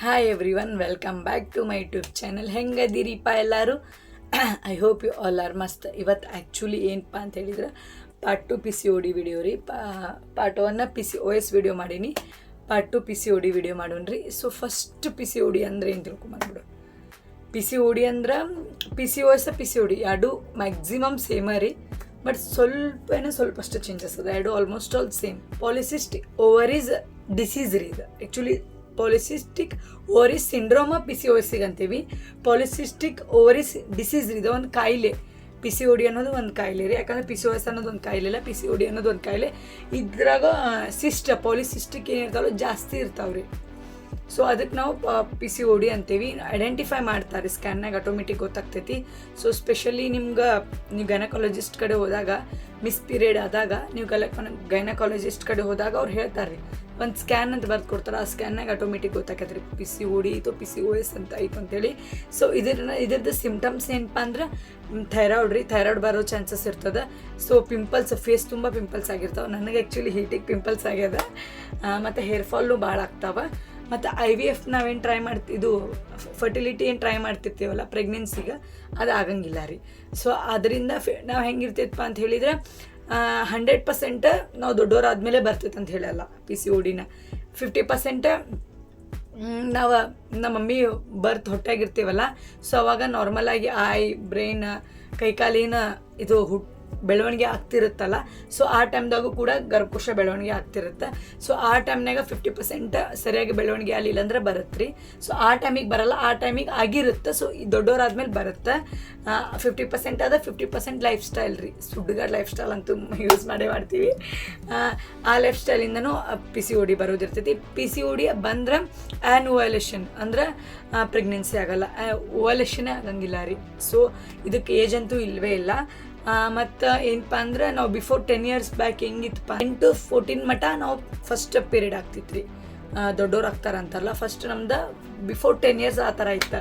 Hi everyone welcome back to my YouTube channel ಹೆಂಗದಿರಿಪ್ಪ ಎಲ್ಲರೂ? I hope you all are ಮಸ್ತ್ ಇವತ್ತು actually ಏನಪ್ಪ ಅಂತ ಹೇಳಿದ್ರೆ part two P C O D video ರೀ. Part ಒನ್ನ P C O S video ಮಾಡೀನಿ. Part two P C O D video ಮಾಡೋಣ್ರಿ. So first P C O D ಅಂದ್ರೆ ಏನು ತಿಳ್ಕೊಂಬಂದ್ಬಿಡು ಪಿ ಸಿ ಓ ಡಿ ಅಂದ್ರೆ P C O S P C O D ಎರಡು maximum same ರೀ. But ಸ್ವಲ್ಪ ಏನೋ ಸ್ವಲ್ಪ ಅಷ್ಟು ಚೇಂಜಸ್ ಅದ. ಎರಡು almost all same polycystic ovaries disease ರೀ ಇದು. Actually polycystic ovaries syndrome P C ಎಸ್ಸಿಗೆ ಅಂತೀವಿ ಪಾಲಿಸಿಸ್ಟಿಕ್ ಓರಿಸ್ ಡಿಸೀಸ್ ಇದು ಒಂದು ಕಾಯಿಲೆ. ಪಿ ಸಿ ಡಿ ಅನ್ನೋದು ಒಂದು ಕಾಯಿಲೆ ರೀ, ಯಾಕಂದ್ರೆ ಪಿ ಸಿ ಓ ಅನ್ನೋದು ಒಂದು ಕಾಯಿಲೆ ಇಲ್ಲ ಪಿ ಸಿ ಡಿ ಅನ್ನೋದು ಒಂದು ಕಾಯಿಲೆ. ಇದ್ರಾಗ ಸಿಸ್ಟ್ ಪಾಲಿಸಿಸ್ಟಿಕ್ ಏನಿರ್ತಾವಲ್ಲ ಜಾಸ್ತಿ ಇರ್ತಾವೆ ರೀ ಸೊ ಅದಕ್ಕೆ ನಾವು ಪಿ ಸಿ ಡಿ ಅಂತೀವಿ. ಐಡೆಂಟಿಫೈ ಮಾಡ್ತಾರೆ ಸ್ಕ್ಯಾನ್ನಾಗ ಆಟೋಮೆಟಿಕ್ ಗೊತ್ತಾಗ್ತೈತಿ. ಸೊ ಸ್ಪೆಷಲಿ ನಿಮ್ಗೆ, ನೀವು ಗೈನಕಾಲಜಿಸ್ಟ್ ಕಡೆ ಹೋದಾಗ ಮಿಸ್ ಪೀರಿಯಡ್ ಆದಾಗ, ನೀವು ಗಲ ಗೈನಕಾಲಜಿಸ್ಟ್ ಕಡೆ ಹೋದಾಗ ಅವ್ರು ಹೇಳ್ತಾರೆ ರೀ. ಒಂದು ಸ್ಕ್ಯಾನ್ ಅಂತ ಬರ್ದು ಕೊಡ್ತಾರೆ, ಆ ಸ್ಕ್ಯಾನ್ನಾಗ ಆಟೋಮೆಟಿಕ್ ಗೊತ್ತಾಕೈತೆ ರೀ. ಪಿ ಸಿ ಓ ಡಿ ಇತ್ತು ಪಿ ಸಿ ಓ ಎಸ್ ಅಂತ ಐತು ಅಂತೇಳಿ. ಸೊ ಇದರ ಇದ್ರದ್ದು ಸಿಮ್ಟಮ್ಸ್ ಏನಪ್ಪ ಅಂದ್ರೆ ಥೈರಾಯ್ಡ್ ರೀ. ಥೈರಾಯ್ಡ್ ಬರೋ ಚಾನ್ಸಸ್ ಇರ್ತದೆ. ಸೊ ಪಿಂಪಲ್ಸ್ ಫೇಸ್ ತುಂಬ ಪಿಂಪಲ್ಸ್ ಆಗಿರ್ತಾವೆ. ನನಗೆ ಆ್ಯಕ್ಚುಲಿ ಹೀಟಿಗೆ ಪಿಂಪಲ್ಸ್ ಆಗ್ಯದ. ಮತ್ತು ಹೇರ್ ಫಾಲು ಭಾಳ ಆಗ್ತಾವೆ. ಮತ್ತು ಐ ವಿ ಎಫ್ ನಾವೇನು ಟ್ರೈ ಮಾಡ್ತಿ, ಇದು ಫರ್ಟಿಲಿಟಿ ಏನು ಟ್ರೈ ಮಾಡ್ತಿರ್ತೀವಲ್ಲ ಪ್ರೆಗ್ನೆನ್ಸಿಗೆ ಅದು ಆಗಂಗಿಲ್ಲ ರೀ. ಸೊ ಅದರಿಂದ ಫೆ, ನಾವು ಹೆಂಗಿರ್ತೈತಪ್ಪ ಅಂತ ಹೇಳಿದ್ರೆ ಹಂಡ್ರೆಡ್ ಪರ್ಸೆಂಟ್ ನಾವು ದೊಡ್ಡವರಾದ್ಮೇಲೆ ಬರ್ತೈತೆ ಅಂತ ಹೇಳಲ್ಲ ಪಿ ಸಿ ಓಡಿನ ಡಿನ ಫಿಫ್ಟಿ ಪರ್ಸೆಂಟ್ ನಾವು, ನಮ್ಮ ಮಮ್ಮಿ ಬರ್ತ್ ಹೊಟ್ಟೆಗಿರ್ತೀವಲ್ಲ ಸೊ ಅವಾಗ ನಾರ್ಮಲಾಗಿ ಐ ಬ್ರೈನ್ ಕೈಕಾಲಿನ ಇದು ಹುಟ್ ಬೆಳವಣಿಗೆ ಆಗ್ತಿರುತ್ತಲ್ಲ? ಸೊ ಆ ಟೈಮ್ದಾಗೂ ಕೂಡ ಗರ್ಭಕೋಶ ಬೆಳವಣಿಗೆ ಆಗ್ತಿರುತ್ತೆ. ಸೊ ಆ ಟೈಮ್ನಾಗ ಫಿಫ್ಟಿ ಪರ್ಸೆಂಟ್ ಸರಿಯಾಗಿ ಬೆಳವಣಿಗೆ ಆಗಲಿಲ್ಲ ಅಂದ್ರೆ ಬರುತ್ತೆ ರೀ ಸೊ ಆ ಟೈಮಿಗೆ ಬರಲ್ಲ ಆ ಟೈಮಿಗೆ ಆಗಿರುತ್ತೆ. ಸೊ ಈ ದೊಡ್ಡವರಾದ್ಮೇಲೆ ಬರುತ್ತೆ. ಫಿಫ್ಟಿ ಪರ್ಸೆಂಟ್ ಆದ ಫಿಫ್ಟಿ ಪರ್ಸೆಂಟ್ ಲೈಫ್ ಸ್ಟೈಲ್ ರೀ. ಸುಡ್ಗಾರ್ ಲೈಫ್ ಸ್ಟೈಲ್ ಅಂತೂ ಯೂಸ್ ಮಾಡೇ ಮಾಡ್ತೀವಿ. ಆ, ಲೈಫ್ ಸ್ಟೈಲಿಂದನೂ ಪಿ ಸಿ ಒ ಡಿ ಬರೋದಿರ್ತೈತಿ. ಪಿ ಸಿ ಒ ಡಿ ಬಂದ್ರೆ ಆ್ಯನ್ ಓವಲೇಷನ್ ಅಂದ್ರೆ ಪ್ರೆಗ್ನೆನ್ಸಿ ಆಗಲ್ಲ. ಓವಲೇಷನೇ ಆಗಂಗಿಲ್ಲ ರೀ. ಸೊ ಇದಕ್ಕೆ ಏಜ್ ಅಂತೂ ಇಲ್ಲವೇ ಇಲ್ಲ. ಮತ್ತು ಏನಪ್ಪ ಅಂದ್ರೆ ನಾವು ಬಿಫೋರ್ ಟೆನ್ ಇಯರ್ಸ್ ಬ್ಯಾಕ್ ಹೆಂಗಿತ್ತಪ್ಪ ಟು ಫೋರ್ಟೀನ್ ಮಟ ನಾವು ಫಸ್ಟ್ ಪೀರಿಯಡ್ ಆಗ್ತಿತ್ತು ರೀ ದೊಡ್ಡವ್ರು ಆಗ್ತಾರಂತಾರಲ್ಲ ಫಸ್ಟ್ ನಮ್ದು ಬಿಫೋರ್ ಟೆನ್ ಇಯರ್ಸ್ ಆ ಥರ ಇತ್ತು.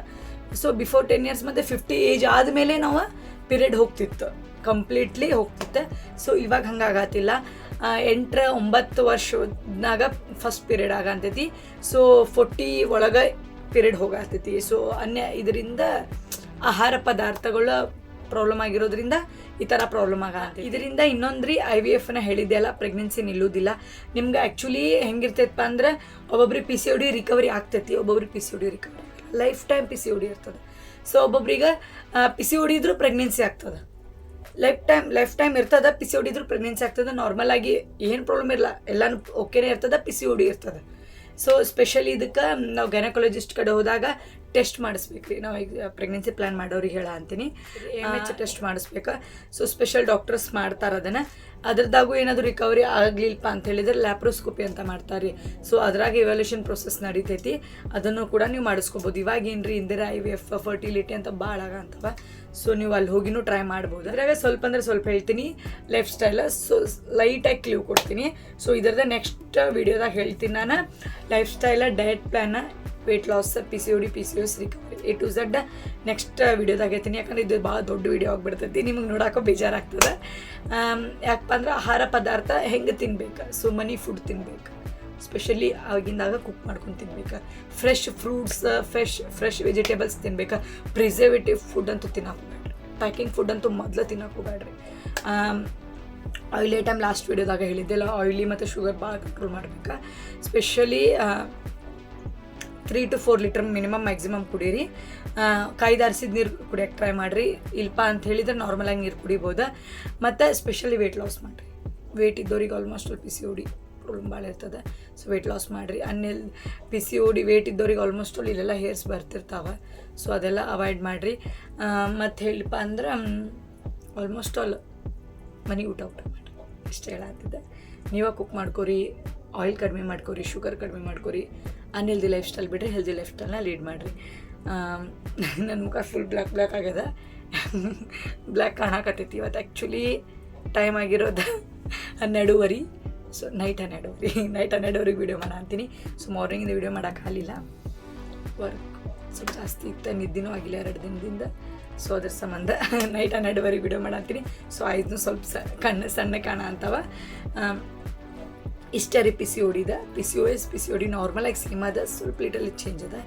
ಸೊ ಬಿಫೋರ್ ಟೆನ್ ಇಯರ್ಸ್ ಮತ್ತು ಫಿಫ್ಟಿ ಏಜ್ ಆದಮೇಲೆ ನಾವು ಪೀರಿಯಡ್ ಹೋಗ್ತಿತ್ತು ಕಂಪ್ಲೀಟ್ಲಿ ಹೋಗ್ತಿತ್ತು. ಸೊ ಇವಾಗ ಹಂಗಾಗತ್ತಿಲ್ಲ ಎಂಟರ ಒಂಬತ್ತು ವರ್ಷದಾಗ ಫಸ್ಟ್ ಪೀರಿಯಡ್ ಆಗಂತೈತಿ. ಸೊ ಫೋರ್ಟಿ ಒಳಗೆ ಪೀರಿಯಡ್ ಹೋಗತ್ತೈತಿ. ಸೊ ಅನ್ಯ, ಇದರಿಂದ ಆಹಾರ ಪದಾರ್ಥಗಳ ಪ್ರಾಬ್ಲಮ್ ಆಗಿರೋದ್ರಿಂದ ಈ ಥರ ಪ್ರಾಬ್ಲಮ್ ಆಗ ಇದರಿಂದ ಇನ್ನೊಂದ್ರಿ ಐ ವಿ ಎಫ್ನ ಹೇಳಿದ್ದೆ ಅಲ್ಲ ಪ್ರೆಗ್ನೆನ್ಸಿ ನಿಲ್ಲುವುದಿಲ್ಲ ನಿಮ್ಗೆ ಆ್ಯಕ್ಚುಲಿ ಹೆಂಗಿರ್ತೈತಪ್ಪ ಅಂದ್ರೆ ಒಬ್ಬೊಬ್ರಿಗೆ P C O D recovery ಆಗ್ತೈತಿ, ಒಬ್ಬೊಬ್ರಿಗೆ P C O D recovery lifetime P C O D ಇರ್ತದೆ. ಸೊ ಒಬ್ಬೊಬ್ರಿಗೆ ಪಿ ಸಿ ಹೊಡಿದ್ರು ಪ್ರೆಗ್ನೆನ್ಸಿ ಆಗ್ತದೆ. ಲೈಫ್ ಟೈಮ್ ಲೈಫ್ ಟೈಮ್ ಇರ್ತದೆ ಪಿ ಸಿ ಹೊಡಿದ್ರು ಪ್ರೆಗ್ನೆನ್ಸಿ ಆಗ್ತದೆ. ನಾರ್ಮಲ್ ಆಗಿ ಏನು ಪ್ರಾಬ್ಲಮ್ ಇರಲ್ಲ ಎಲ್ಲಾನು ಓಕೆನೇ ಇರ್ತದೆ ಪಿ ಸಿ ಒಡಿ ಇರ್ತದೆ. ಸೊ ಸ್ಪೆಷಲಿ ಇದಕ್ಕೆ ನಾವು ಗೈನಕಾಲಜಿಸ್ಟ್ ಕಡೆ ಹೋದಾಗ ಟೆಸ್ಟ್ ಮಾಡಿಸ್ಬೇಕು ರೀ ನಾವು ಈಗ ಪ್ರೆಗ್ನೆನ್ಸಿ ಪ್ಲ್ಯಾನ್ ಮಾಡೋರಿಗೆ ಹೇಳ ಅಂತೀನಿ. ಎಂ ಎಚ್ ಟೆಸ್ಟ್ ಮಾಡಿಸ್ಬೇಕು. ಸೊ ಸ್ಪೆಷಲ್ ಡಾಕ್ಟರ್ಸ್ ಮಾಡ್ತಾರೆ ಅದನ್ನು. ಅದ್ರದ್ದಾಗೂ ಏನಾದರೂ ರಿಕವರಿ ಆಗಲಿಲ್ಲಪ್ಪ ಅಂತ ಹೇಳಿದ್ರೆ ಲ್ಯಾಪ್ರೋಸ್ಕೋಪಿ ಅಂತ ಮಾಡ್ತಾರೆ ಸೊ ಅದ್ರಾಗ ಇವ್ಯಾಲ್ಯೂಷನ್ ಪ್ರೊಸೆಸ್ ನಡೀತೈತಿ. ಅದನ್ನು ಕೂಡ ನೀವು ಮಾಡಿಸ್ಕೋಬೋದು. ಇವಾಗ ಏನ್ರಿ Indira I V F fertility ಅಂತ ಭಾಳ ಆಗಂತವ ಸೊ ನೀವು ಅಲ್ಲಿ ಹೋಗಿನೂ ಟ್ರೈ ಮಾಡ್ಬೋದು. ಅದ್ರಾಗ ಸ್ವಲ್ಪ ಅಂದ್ರೆ ಸ್ವಲ್ಪ ಹೇಳ್ತೀನಿ. ಲೈಫ್ ಸ್ಟೈಲ ಸೊ ಲೈಟಾಗಿ ಕ್ಲೀವ್ ಕೊಡ್ತೀನಿ. ಸೊ ಇದರದ ನೆಕ್ಸ್ಟ್ ವಿಡಿಯೋದಾಗ ಹೇಳ್ತೀನಿ ನಾನು. Lifestyle diet plan weight loss P C O D P C S recovery A to Z next ವೀಡಿಯೋದಾಗ ಹೇಳ್ತೀನಿ ಯಾಕಂದ್ರೆ ಇದು ಭಾಳ ದೊಡ್ಡ ವೀಡಿಯೋ ಆಗಿಬಿಡ್ತೈತಿ. ನಿಮಗೆ ನೋಡೋಕೆ ಬೇಜಾರಾಗ್ತದೆ. ಯಾಕಪ್ಪ ಅಂದ್ರೆ ಆಹಾರ ಪದಾರ್ಥ ಹೆಂಗೆ ತಿನ್ಬೇಕು? ಸೊ ಮನಿ ಫುಡ್ ತಿನ್ಬೇಕು. ಸ್ಪೆಷಲಿ ಆಗಿಂದಾಗ ಕುಕ್ ಮಾಡ್ಕೊಂಡು ತಿನ್ಬೇಕು. Fresh fruits fresh fresh vegetables ತಿನ್ಬೇಕು. ಪ್ರಿಸರ್ವೇಟಿವ್ ಫುಡ್ ಅಂತೂ ತಿನ್ನಕ್ಕೆ ಬೇಡ್ರಿ ಪ್ಯಾಕಿಂಗ್ ಫುಡ್ ಅಂತೂ ಮೊದಲು ತಿನ್ನಕ್ಕೆ ಬೇಡ್ರಿ ಆಯಿಲ್ ಐಟಮ್ ಲಾಸ್ಟ್ ವೀಡಿಯೋದಾಗ ಹೇಳಿದ್ದೆಲ್ಲ ಆಯಿಲಿ ಮತ್ತು ಶುಗರ್ ಭಾಳ ಕಂಟ್ರೋಲ್ ಮಾಡ್ಬೇಕು. Specially three to four litre minimum maximum ಕುಡೀರಿ. ಕಾಯ್ದಾರಿಸಿದ ನೀರು ಕುಡಿಯೋಕೆ ಟ್ರೈ ಮಾಡಿರಿ. ಇಲ್ಪ ಅಂತ ಹೇಳಿದ್ರೆ ನಾರ್ಮಲಾಗಿ ನೀರು ಕುಡಿಬೋದು. ಮತ್ತು ಸ್ಪೆಷಲಿ ವೆಯ್ಟ್ ಲಾಸ್ ಮಾಡಿರಿ. ವೆಯ್ಟ್ ಇದ್ದವ್ರಿಗೆ almost P C O D problem ಭಾಳ ಇರ್ತದೆ. ಸೊ ವೆಯ್ಟ್ ಲಾಸ್ ಮಾಡಿರಿ. ಅನ್ನೆಲ್ P C O D weight ಇದ್ದವ್ರಿಗೆ ಆಲ್ಮೋಸ್ಟ್ ಅಲ್ಲಿ ಇಲ್ಲೆಲ್ಲ ಹೇರ್ಸ್ ಬರ್ತಿರ್ತಾವೆ. ಸೊ ಅದೆಲ್ಲ ಅವಾಯ್ಡ್ ಮಾಡಿರಿ. ಮತ್ತು ಹೇಳಿಪ್ಪ ಅಂದ್ರೆ ಆಲ್ಮೋಸ್ಟ್ ಆಲ್ ಮನೆ ಊಟ ಊಟ ಮಾಡಿರಿ. ಇಷ್ಟು ಹೇಳತ್ತಿದ್ದೆ ನೀವೇ ಕುಕ್ ಮಾಡ್ಕೊರಿ ಆಯಿಲ್ ಕಡಿಮೆ ಮಾಡ್ಕೊರಿ ಶುಗರ್ ಕಡಿಮೆ ಮಾಡ್ಕೊರಿ. ಅನ್ಹೆಲ್ದಿ ಲೈಫ್ ಸ್ಟೈಲ್ ಬಿಡ್ರಿ ಹೆಲ್ದಿ ಲೈಫ್ ಸ್ಟೈಲ್ನ ಲೀಡ್ ಮಾಡಿರಿ. ನನ್ನ ಮುಖ ಫುಲ್ ಬ್ಲ್ಯಾಕ್ ಬ್ಲ್ಯಾಕ್ ಆಗ್ಯದ ಬ್ಲ್ಯಾಕ್ ಕಾಣಕತ್ತೈತಿ. ಇವತ್ತು ಆ್ಯಕ್ಚುಲಿ ಟೈಮ್ ಆಗಿರೋದು ಹನ್ನೆರಡೂವರೆ. ಸೊ ನೈಟ್ ಹನ್ನೆರಡುವರೆ. ನೈಟ್ ಹನ್ನೆರಡುವರೆಗೆ ವೀಡಿಯೋ ಮಾಡ ಅಂತೀನಿ. ಸೊ ಮಾರ್ನಿಂಗಿಂದ ವೀಡಿಯೋ ಮಾಡೋಕ್ಕಾಗಲಿಲ್ಲ ವರ್ಕ್ ಸ್ವಲ್ಪ ಜಾಸ್ತಿ ಇತ್ತು. ನಿದ್ದಿನೂ ಆಗಿಲ್ಲ ಎರಡು ದಿನದಿಂದ. ಸೊ ಅದ್ರ ಸಂಬಂಧ ನೈಟ್ ಹನ್ನೆರಡುವರೆಗೆ ವೀಡಿಯೋ ಮಾಡತ್ತೀನಿ ಸೊ ಆಯ್ತು ಸ್ವಲ್ಪ ಸ, ಕಣ್ಣು ಸಣ್ಣ ಕಾಣ ಅಂತವ. ಇಷ್ಟ ರೀ P C ಓಡಿದ P C O S P C O D ನಾರ್ಮಲಾಗಿ ಸೇಮ್ ಅದ ಸ್ವಲ್ಪ ಲೀಟಲ್ಲಿ ಚೇಂಜ್ ಅದ.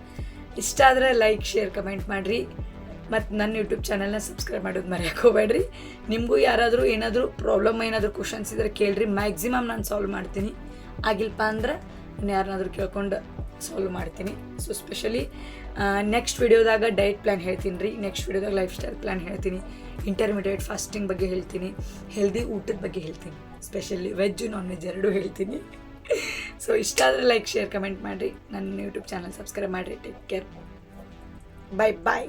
ಇಷ್ಟ ಆದರೆ ಲೈಕ್ ಶೇರ್ ಕಮೆಂಟ್ ಮಾಡಿರಿ. ಮತ್ತು ನನ್ನ ಯೂಟ್ಯೂಬ್ ಚಾನಲ್ನ ಸಬ್ಸ್ಕ್ರೈಬ್ ಮಾಡೋದು ಮರೆಯೋಕೆ ಹೋಗ್ಬೇಡ್ರಿ. ನಿಮಗೂ ಯಾರಾದರೂ ಏನಾದರೂ ಪ್ರಾಬ್ಲಮ್ ಏನಾದರೂ ಕ್ವಶನ್ಸ್ ಇದ್ದರೆ ಕೇಳ್ರಿ. ಮ್ಯಾಕ್ಸಿಮಮ್ ನಾನು ಸಾಲ್ವ್ ಮಾಡ್ತೀನಿ. ಆಗಿಲ್ಲಪ್ಪ ಅಂದ್ರೆ ಇನ್ನು ಯಾರನ್ನಾದ್ರೂ ಕೇಳ್ಕೊಂಡು ಸಾಲ್ವ್ ಮಾಡ್ತೀನಿ. ಸೊ ಸ್ಪೆಷಲಿ ನೆಕ್ಸ್ಟ್ ವಿಡಿಯೋದಾಗ ಡಯಟ್ ಪ್ಲ್ಯಾನ್ ಹೇಳ್ತೀನಿ ರೀ. ನೆಕ್ಸ್ಟ್ ವಿಡಿಯೋದಾಗ ಲೈಫ್ ಸ್ಟೈಲ್ ಪ್ಲ್ಯಾನ್ ಹೇಳ್ತೀನಿ. ಇಂಟರ್ಮೀಡಿಯೇಟ್ ಫಾಸ್ಟಿಂಗ್ ಬಗ್ಗೆ ಹೇಳ್ತೀನಿ. ಹೆಲ್ದಿ ಊಟದ ಬಗ್ಗೆ ಹೇಳ್ತೀನಿ. ಸ್ಪೆಷಲಿ ವೆಜ್ ನಾನ್ ವೆಜ್ ಎರಡೂ ಹೇಳ್ತೀನಿ. ಸೊ ಇಷ್ಟ ಆದರೆ ಲೈಕ್ ಶೇರ್ ಕಮೆಂಟ್ ಮಾಡಿರಿ. ನನ್ನ ಯೂಟ್ಯೂಬ್ ಚಾನಲ್ ಸಬ್ಸ್ಕ್ರೈಬ್ ಮಾಡಿರಿ. Take care bye bye